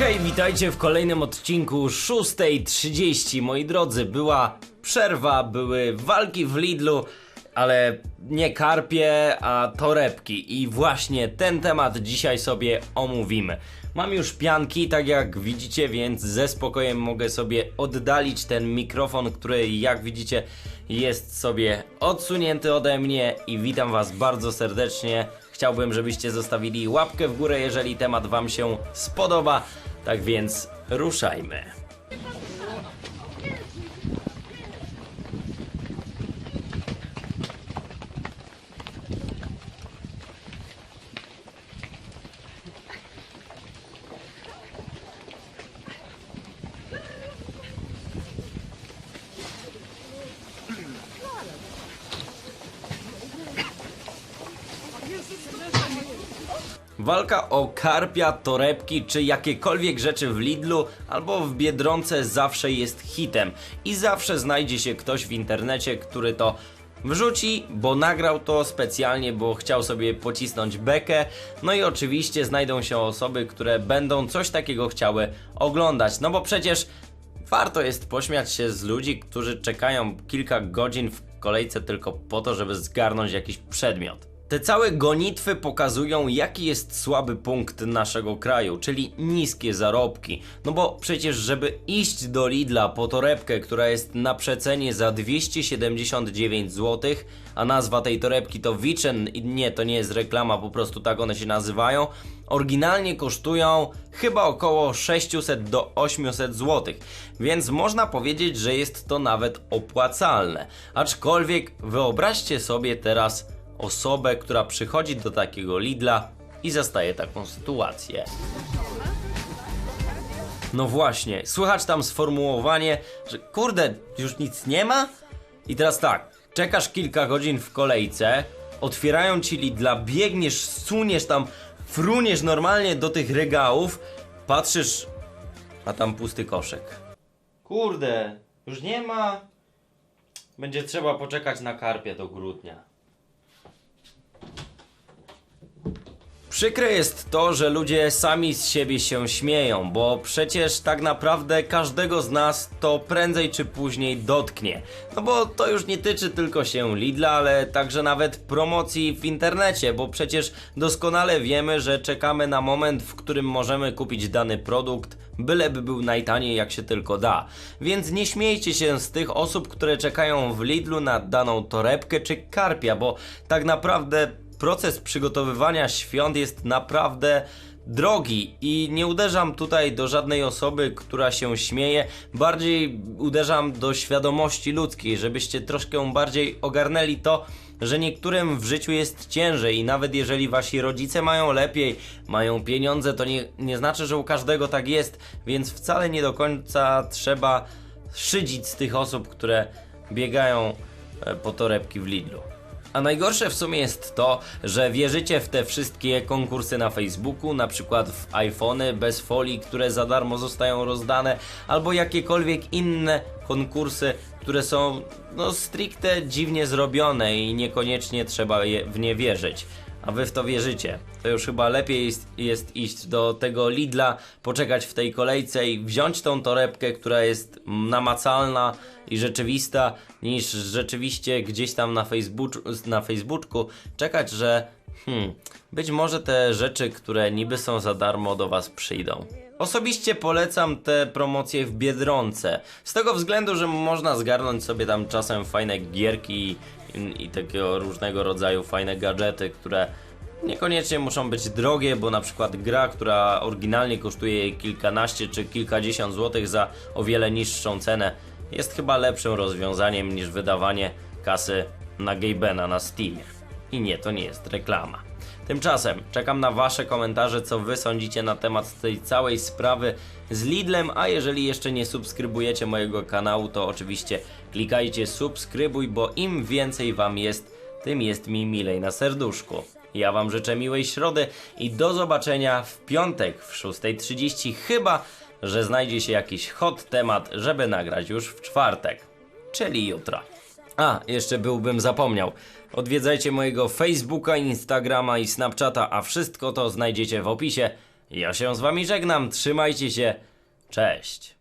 Hej, witajcie w kolejnym odcinku 6.30. Moi drodzy, była przerwa, były walki w Lidlu, ale nie karpie, a torebki. I właśnie ten temat dzisiaj sobie omówimy. Mam już pianki, tak jak widzicie, więc ze spokojem mogę sobie oddalić ten mikrofon, który jak widzicie jest sobie odsunięty ode mnie i witam was bardzo serdecznie. Chciałbym, żebyście zostawili łapkę w górę, jeżeli temat Wam się spodoba. Tak więc ruszajmy. Walka o karpia, torebki czy jakiekolwiek rzeczy w Lidlu albo w Biedronce zawsze jest hitem i zawsze znajdzie się ktoś w internecie, który to wrzuci, bo nagrał to specjalnie, bo chciał sobie pocisnąć bekę. No i oczywiście znajdą się osoby, które będą coś takiego chciały oglądać. No bo przecież warto jest pośmiać się z ludzi, którzy czekają kilka godzin w kolejce tylko po to, żeby zgarnąć jakiś przedmiot. Te całe gonitwy pokazują, jaki jest słaby punkt naszego kraju, czyli niskie zarobki. No bo przecież, żeby iść do Lidla po torebkę, która jest na przecenie za 279 zł, a nazwa tej torebki to Wiczen, i nie, to nie jest reklama, po prostu tak one się nazywają, oryginalnie kosztują chyba około 600 do 800 zł, więc można powiedzieć, że jest to nawet opłacalne. Aczkolwiek wyobraźcie sobie teraz osobę, która przychodzi do takiego Lidla i zastaje taką sytuację. No właśnie, słychać tam sformułowanie, że kurde, już nic nie ma? I teraz tak, czekasz kilka godzin w kolejce, otwierają ci Lidla, biegniesz, suniesz tam, fruniesz normalnie do tych regałów, patrzysz, a tam pusty koszyk. Kurde, już nie ma. Będzie trzeba poczekać na karpia do grudnia. Przykre jest to, że ludzie sami z siebie się śmieją, bo przecież tak naprawdę każdego z nas to prędzej czy później dotknie. No bo to już nie tyczy tylko się Lidla, ale także nawet promocji w internecie, bo przecież doskonale wiemy, że czekamy na moment, w którym możemy kupić dany produkt, byleby był najtaniej jak się tylko da. Więc nie śmiejcie się z tych osób, które czekają w Lidlu na daną torebkę czy karpia, bo tak naprawdę proces przygotowywania świąt jest naprawdę drogi i nie uderzam tutaj do żadnej osoby, która się śmieje, bardziej uderzam do świadomości ludzkiej, żebyście troszkę bardziej ogarnęli to, że niektórym w życiu jest ciężej i nawet jeżeli wasi rodzice mają lepiej, mają pieniądze, to nie, nie znaczy, że u każdego tak jest, więc wcale nie do końca trzeba szydzić z tych osób, które biegają e, po torebki w Lidlu. A najgorsze w sumie jest to, że wierzycie w te wszystkie konkursy na Facebooku, na przykład w iPhony bez folii, które za darmo zostają rozdane, albo jakiekolwiek inne konkursy, które są no stricte dziwnie zrobione i niekoniecznie trzeba w nie wierzyć. A wy w to wierzycie. To już chyba lepiej jest, jest iść do tego Lidla, poczekać w tej kolejce i wziąć tą torebkę, która jest namacalna i rzeczywista, niż rzeczywiście gdzieś tam na, Facebooku, na Facebooku czekać, że hmm, być może te rzeczy, które niby są za darmo do was przyjdą. Osobiście polecam te promocje w Biedronce. Z tego względu, że można zgarnąć sobie tam czasem fajne gierki i, i takiego różnego rodzaju fajne gadżety, które niekoniecznie muszą być drogie, bo na przykład gra, która oryginalnie kosztuje kilkanaście czy kilkadziesiąt złotych za o wiele niższą cenę, jest chyba lepszym rozwiązaniem niż wydawanie kasy na Gaybena na Steamie. I nie, to nie jest reklama. Tymczasem czekam na Wasze komentarze, co Wy sądzicie na temat tej całej sprawy z Lidlem, a jeżeli jeszcze nie subskrybujecie mojego kanału, to oczywiście klikajcie subskrybuj, bo im więcej Wam jest, tym jest mi milej na serduszku. Ja Wam życzę miłej środy i do zobaczenia w piątek w 6.30, chyba że znajdzie się jakiś hot temat, żeby nagrać już w czwartek, czyli jutro. A, jeszcze byłbym zapomniał. Odwiedzajcie mojego Facebooka, Instagrama i Snapchata, a wszystko to znajdziecie w opisie. Ja się z wami żegnam, trzymajcie się, cześć.